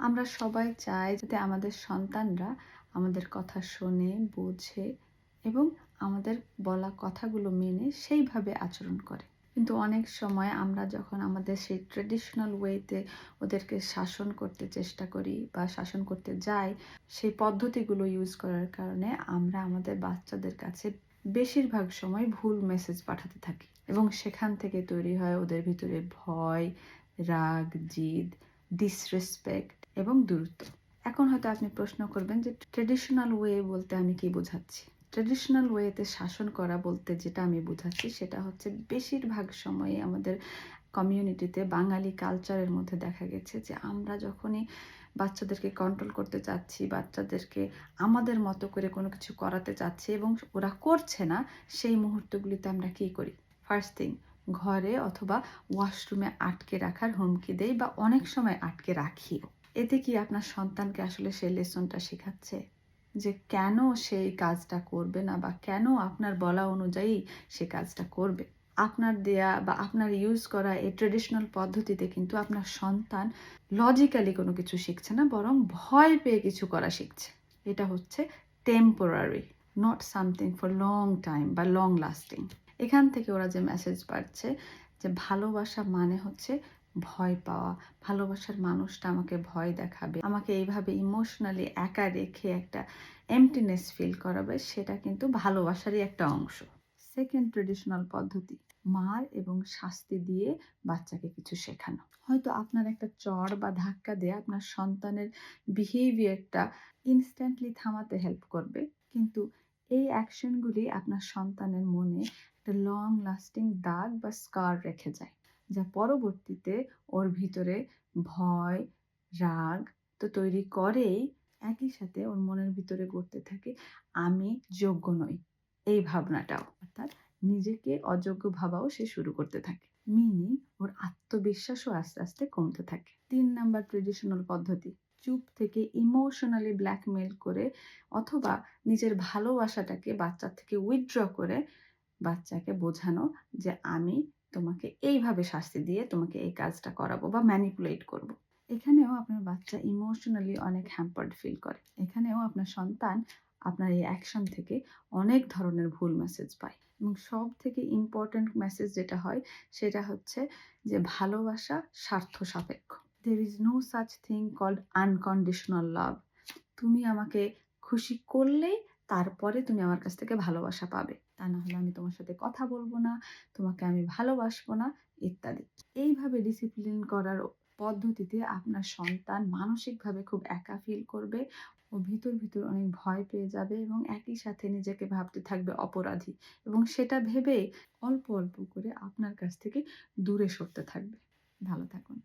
আমরা সবাই চাই যাতে আমাদের সন্তানরা আমাদের কথা শোনে, বোঝে এবং আমাদের বলা কথাগুলো মেনে সেইভাবে আচরণ করে। কিন্তু অনেক সময় আমরা যখন আমাদের সেই ট্রেডিশনাল ওয়েতে ওদেরকে শাসন করতে চেষ্টা করি বা শাসন করতে যাই, সেই পদ্ধতিগুলো ইউজ করার কারণে আমরা আমাদের বাচ্চাদের কাছে বেশিরভাগ সময় ভুল মেসেজ পাঠাতে থাকি এবং সেখান থেকে তৈরি হয় ওদের ভিতরে ভয়, রাগ, জিদ ডিসরেসপেক্ট এবং দূরত্ব। এখন হয়তো আপনি প্রশ্ন করবেন যে ট্রেডিশনাল ওয়ে বলতে আমি কি বোঝাচ্ছি? ট্রেডিশনাল ওয়েতে শাসন করা বলতে যেটা আমি বোঝাচ্ছি সেটা হচ্ছে বেশিরভাগ সময়ে আমাদের কমিউনিটিতে বাঙালি কালচারের মধ্যে দেখা গেছে যে আমরা যখনই বাচ্চাদেরকে কন্ট্রোল করতে চাচ্ছি, বাচ্চাদেরকে আমাদের মতো করে কোনো কিছু করাতে চাচ্ছি এবং ওরা করছে না, সেই মুহূর্তগুলিতে আমরা কী করি? ফার্স্ট থিং ঘরে অথবা ওয়াশরুমে আটকে রাখার হুমকি দেই বা অনেক সময় আটকে রাখি এতে কি আপনার সন্তানকে আসলে সেই লেসনটা শেখাচ্ছে? যে কেন সেই কাজটা করবে না বা কেন আপনার বলা অনুযায়ী সে কাজটা করবে? আপনার দেয়া বা আপনার ইউজ করা এই ট্রেডিশনাল পদ্ধতিতে কিন্তু আপনার সন্তান লজিক্যালি কোনো কিছু শিখছে না, বরং ভয় পেয়ে কিছু করা শিখছে। এটা হচ্ছে temporary not something for long time বা লং লাস্টিং এখান থেকে ওরা যে মেসেজ পাচ্ছে যে ভালোবাসা মানে হচ্ছে ভয় পাওয়া। ভালোবাসার মানুষটা আমাকে ভয় দেখাবে, আমাকে এইভাবে ইমোশনালি একা রেখে একটা এমটিনেস ফিল করাবে, সেটা কিন্তু ভালোবাসারই একটা অংশ। সেকেন্ড ট্রেডিশনাল পদ্ধতি, মার এবং শাস্তি দিয়ে বাচ্চাকে কিছু শেখানো। হয়তো আপনার একটা চর বা ধাক্কা দিয়ে আপনার সন্তানের বিহেভিয়ারটা ইনস্ট্যান্টলি থামাতে হেল্প করবে, কিন্তু এই অ্যাকশনগুলি আপনার সন্তানের মনে একটা লং লাস্টিং দাগ বা স্কার রেখে যায়, যা পরবর্তীতে ওর ভিতরে ভয়, রাগ তো তৈরি করেই একই সাথে ওর মনের ভিতরে গড়তে থাকে, আমি যোগ্য নই। এই ভাবনাটাও, অর্থাৎ নিজেকে অযোগ্য ভাবাও সে শুরু করতে থাকে। মিনি ওর আত্মবিশ্বাসও আস্তে আস্তে কমতে থাকে। তিন নাম্বার ট্রেডিশনাল পদ্ধতি, চুপ থেকে ইমোশনালি ব্ল্যাকমেল করে অথবা নিজের ভালোবাসাটাকে বাচ্চার থেকে উইথড্র করে বাচ্চাকে বোঝানো যে আমি তোমাকে এইভাবে শাস্তি দিয়ে তোমাকে এই কাজটা করাবো বা ম্যানিপুলেট করব। এখানেও আপনার বাচ্চা ইমোশনালি অনেক হ্যাম্পার্ড ফিল করে। এখানেও আপনার সন্তান আপনার এই অ্যাকশন থেকে অনেক ধরনের ভুল মেসেজ পায়। এবং সব থেকে ইম্পর্ট্যান্ট মেসেজ যেটা হয়, সেটা হচ্ছে যে ভালোবাসা স্বার্থ সাপেক্ষ। There is no such thing called unconditional love তুমি আমাকে খুশি করলেই তারপরে তুমি আমার কাছ থেকে ভালোবাসা পাবে। তা না হলে আমি তোমার সাথে কথা বলব না, তোমাকে আমি ভালোবাসবো না, ইত্যাদি। এইভাবে ডিসিপ্লিন করার পদ্ধতিতে আপনার সন্তান মানসিকভাবে খুব একা ফিল করবে ও ভিতর ভিতর অনেক ভয় পেয়ে যাবে এবং একই সাথে নিজেকে ভাবতে থাকবে অপরাধী এবং সেটা ভেবে অল্প অল্প করে আপনার কাছ থেকে দূরে সরতে থাকবে। ভালো থাকুন।